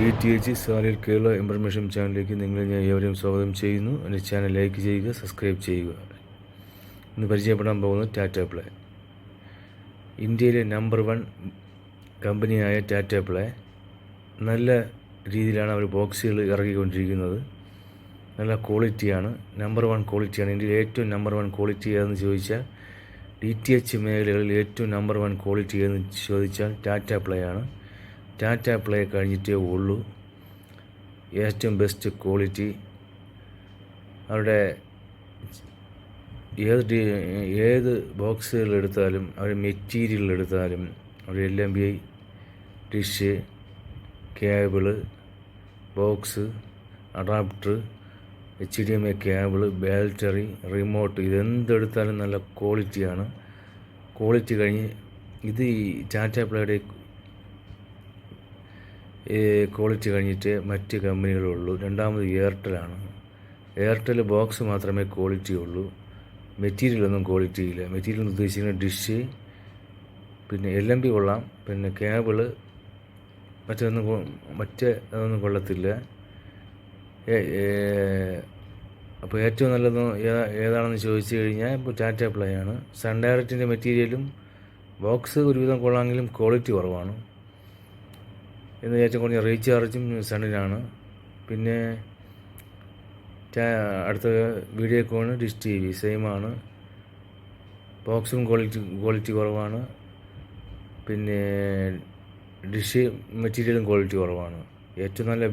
D T H സാലിൽ Kerala information ചാനലിലേക്ക് നിങ്ങളെ ഞാൻ ഏവരെയും സ്വാഗതം ചെയ്യുന്നു. എന്റെ ചാനൽ ലൈക്ക് ചെയ്യുക സബ്സ്ക്രൈബ് ചെയ്യുക. ഇന്ന് പരിചയപ്പെടാൻ പോകുന്നത് ടാറ്റ പ്ലേ. ഇന്ത്യയിലെ നമ്പർ വൺ കമ്പനിയായ ടാറ്റ പ്ലേ. നല്ല രീതിയിലാണ് അവർ ബോക്സുകൾ ഇറക്കിക്കൊണ്ടിരിക്കുന്നത്. നല്ല ക്വാളിറ്റിയാണ്. നമ്പർ വൺ ക്വാളിറ്റിയാണ്. ഇന്ത്യയിൽ ഏറ്റവും നമ്പർ വൺ ക്വാളിറ്റി ഏതെന്ന് ചോദിച്ചാൽ ഡി ടി എച്ച് മേഖലകളിൽ ഏറ്റവും നമ്പർ വൺ ക്വാളിറ്റി ഏതെന്ന് ചോദിച്ചാൽ ടാറ്റ പ്ലേ ആണ്. ടാറ്റ പ്ലേ കഴിഞ്ഞിട്ടേ ഉള്ളൂ. ഏറ്റവും ബെസ്റ്റ് ക്വാളിറ്റി അവരുടെ ഏത് ഏത് ബോക്സുകളെടുത്താലും അവർ മെറ്റീരിയൽ എടുത്താലും അവർ L M B I dish cable box adapter H D M I cable battery remote ഇതെന്തെടുത്താലും നല്ല ക്വാളിറ്റിയാണ് ക്വാളിറ്റി കഴിഞ്ഞ് ഇത് ടാറ്റ പ്ലേയുടെ ക്വാളിറ്റി കഴിഞ്ഞിട്ട് മറ്റ് കമ്പനികളുള്ളൂ രണ്ടാമത് എയർടെലാണ് എയർടെൽ ബോക്സ് മാത്രമേ ക്വാളിറ്റി ഉള്ളൂ. മെറ്റീരിയലൊന്നും ക്വാളിറ്റി ഇല്ല. മെറ്റീരിയൽ ഉദ്ദേശിക്കുന്ന ഡിഷ് പിന്നെ എൽ എം പി കൊള്ളാം. പിന്നെ കേബിൾ മറ്റൊന്നും മറ്റേ അതൊന്നും കൊള്ളത്തില്ല. അപ്പോൾ ഏറ്റവും നല്ലത് ഏതാ- ഏതാണെന്ന് ചോദിച്ചു കഴിഞ്ഞാൽ ഇപ്പോൾ ടാറ്റ പ്ലേ ആണ്. സൺ ഡയറക്റ്റിന്റെ മെറ്റീരിയലും ബോക്സ് ഒരുവിധം കൊള്ളാമെങ്കിലും ക്വാളിറ്റി കുറവാണ്. എന്ന് ഏറ്റവും കുറഞ്ഞ റീചാർജും സണ്ണിലാണ് പിന്നെ അടുത്ത വീഡിയോ കോണ് ഡിഷ് ടി വി സെയിമാണ്. ബോക്സും ക്വാളിറ്റി ക്വാളിറ്റി കുറവാണ്. പിന്നെ ഡിഷ് മെറ്റീരിയലും ക്വാളിറ്റി കുറവാണ്. ഏറ്റവും നല്ല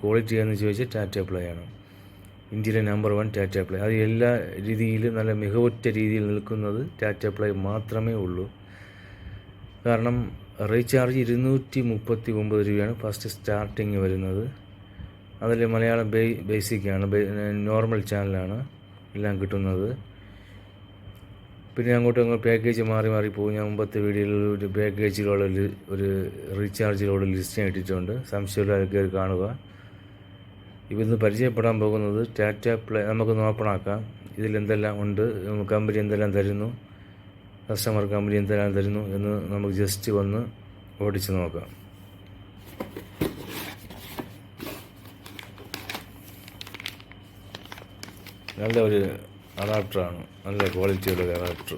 ക്വാളിറ്റി എന്ന് ചോദിച്ചാൽ ടാറ്റ പ്ലേ ആണ്. ഇന്ത്യയിലെ നമ്പർ വൺ ടാറ്റ പ്ലേ. അത് എല്ലാ രീതിയിലും നല്ല മികവുറ്റ രീതിയിൽ നിൽക്കുന്നത് ടാറ്റ പ്ലേ മാത്രമേ ഉള്ളൂ. കാരണം റീചാർജ് ഇരുന്നൂറ്റി മുപ്പത്തി ഒമ്പത് രൂപയാണ് ഫസ്റ്റ് സ്റ്റാർട്ടിങ് വരുന്നത്. അതിൽ മലയാളം ബേ ബേസിക്കാണ് നോർമൽ ചാനലാണ് എല്ലാം കിട്ടുന്നത്. പിന്നെ അങ്ങോട്ട് അങ്ങോട്ട് പാക്കേജ് മാറി മാറി പോകും. ഞാൻ മുമ്പത്തെ വീഡിയോയിൽ ഒരു പാക്കേജിലുള്ള ഒരു- റീചാർജിലുള്ള ലിസ്റ്റ് ഞാൻ ഇട്ടിട്ടുണ്ട്. സംശയമുള്ള കയറി കാണുക. ഇവിടുന്ന് പരിചയപ്പെടാൻ പോകുന്നത് ടാറ്റ പ്ലേ നമുക്കൊന്ന് ഓപ്പൺ ആക്കാം. ഇതിൽ എന്തെല്ലാം ഉണ്ട് കമ്പനി എന്തെല്ലാം തരുന്നു കസ്റ്റമർ കമ്പനി എന്തെല്ലാം തരുന്നു എന്ന് നമുക്ക് ജസ്റ്റ് വന്ന് ഓടിച്ച് നോക്കാം. നല്ല ഒരു അഡാപ്റ്ററാണ് നല്ല ക്വാളിറ്റിയുള്ള അഡാപ്റ്റർ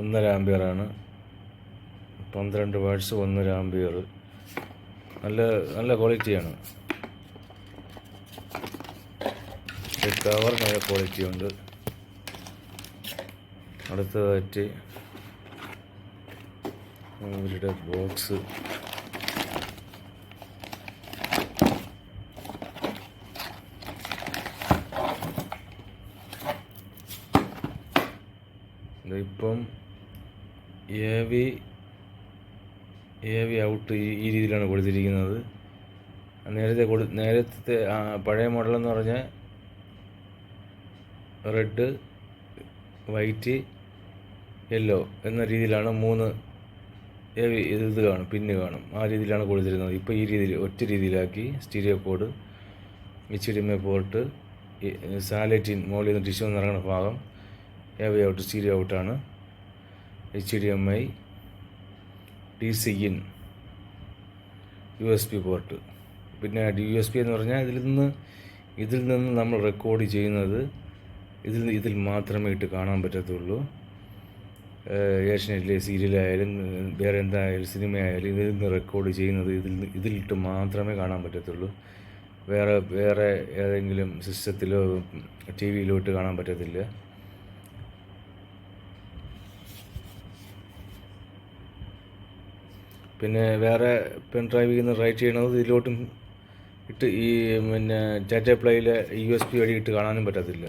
ഒന്നര ആംബിയറാണ് പന്ത്രണ്ട് വാട്ട്സ് ഒന്നര ആംബിയർ നല്ല നല്ല ക്വാളിറ്റിയാണ് കവർ നല്ല ക്വാളിറ്റി ഉണ്ട്. അടുത്തതായിട്ട് ഇവരുടെ ബോക്സ്. ഇപ്പം A V A V out ഈ രീതിയിലാണ് കൊടുത്തിരിക്കുന്നത്. നേരത്തെ കൊടു നേരത്തെ പഴയ മോഡലെന്ന് പറഞ്ഞാൽ റെഡ് വൈറ്റ് യെല്ലോ എന്ന രീതിയിലാണ് മൂന്ന് എ വി ഇത് കാണും പിന്ന് കാണും. ആ രീതിയിലാണ് കൊടുത്തിരുന്നത്. ഇപ്പോൾ ഈ രീതിയിൽ ഒറ്റ രീതിയിലാക്കി stereo cord H D port സാലറ്റിൻ മുകളിൽ നിന്ന് ടിഷ്യൂ നിറങ്ങുന്ന ഭാഗം A V out stereo ഔട്ടാണ് H D M I D C in U S P port പിന്നെ ഡി യു എസ് പി എന്ന് പറഞ്ഞാൽ ഇതിൽ നിന്ന് ഇതിൽ നിന്ന് നമ്മൾ റെക്കോർഡ് ചെയ്യുന്നത് ഇതിൽ ഇതിൽ മാത്രമേ ഇട്ട് കാണാൻ പറ്റത്തുള്ളൂ. ഏഷ്യനെറ്റിലെ സീരിയലായാലും വേറെ എന്തായാലും സിനിമയായാലും ഇതിൽ നിന്ന് റെക്കോർഡ് ചെയ്യുന്നത് ഇതിൽ ഇതിലിട്ട് മാത്രമേ കാണാൻ പറ്റത്തുള്ളൂ. വേറെ വേറെ ഏതെങ്കിലും സിസ്റ്റത്തിലോ ടി വിയിലോ ഇട്ട് കാണാൻ പറ്റത്തില്ല. പിന്നെ വേറെ പെൻ ഡ്രൈവിൽ നിന്ന് റൈറ്റ് ചെയ്യണത് ഇതിലോട്ടും ഇട്ട് ഈ പിന്നെ ടാറ്റ പ്ലേയിലെ യു എസ് പി വഴി ഇട്ട് കാണാനും പറ്റത്തില്ല.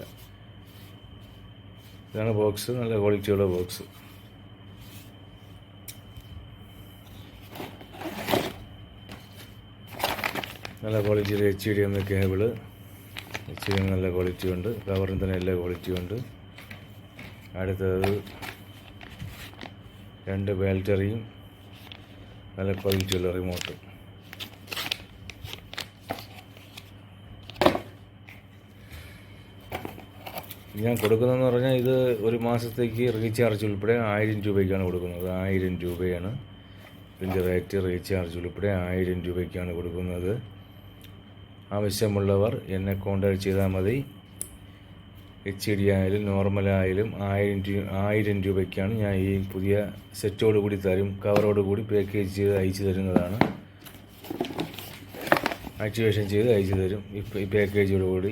ഇതാണ് ബോക്സ് നല്ല ക്വാളിറ്റിയുള്ള ബോക്സ് നല്ല ക്വാളിറ്റിയിൽ H D M cable H D M നല്ല ക്വാളിറ്റി ഉണ്ട്. കവറിന് തന്നെ എല്ലാ ക്വാളിറ്റി ഉണ്ട്. അടുത്തത് രണ്ട് ബാറ്ററിയും നല്ല ക്വാളിറ്റിയുള്ള റിമോട്ട് ഞാൻ കൊടുക്കുന്നതെന്ന് പറഞ്ഞാൽ ഇത് ഒരു മാസത്തേക്ക് റീചാർജ് ഉൾപ്പെടെ ആയിരം രൂപയ്ക്കാണ് കൊടുക്കുന്നത്. ആയിരം രൂപയാണ്. ഇതിന്റെ റേറ്റ് റീചാർജ് ഉൾപ്പെടെ ആയിരം രൂപയ്ക്കാണ് കൊടുക്കുന്നത്. ആവശ്യമുള്ളവർ എന്നെ കോണ്ടാക്ട് ചെയ്താൽ മതി. എച്ച് ഡി ആയാലും നോർമലായാലും ആയിരം രൂപ ആയിരം രൂപയ്ക്കാണ് ഞാൻ ഈ പുതിയ സെറ്റോട് കൂടി തരും കവറോട് കൂടി പാക്കേജ് ചെയ്ത് അയച്ചു തരുന്നതാണ്. ആക്ടിവേഷൻ ചെയ്ത് അയച്ചു തരും ഈ പാക്കേജോട് കൂടി.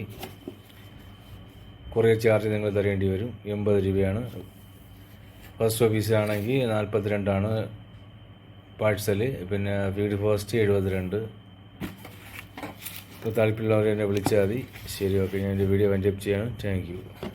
കുറേ ചാർജ് നിങ്ങൾ തരേണ്ടി വരും എൺപത് രൂപയാണ്. ഫസ്റ്റ് ഓഫീസിലാണെങ്കിൽ നാൽപ്പത്തിരണ്ടാണ് പാഴ്സൽ പിന്നെ ഫീഡ് പോസ്റ്റ് എഴുപത്തിരണ്ട്. ഇപ്പോൾ താല്പര്യമുള്ളവർ എന്നെ വിളിച്ചാൽ മതി. ശരി ഓക്കെ ഞാൻ എന്റെ വീഡിയോ വൈൻഡപ്പ് ചെയ്യാണ് താങ്ക് യു.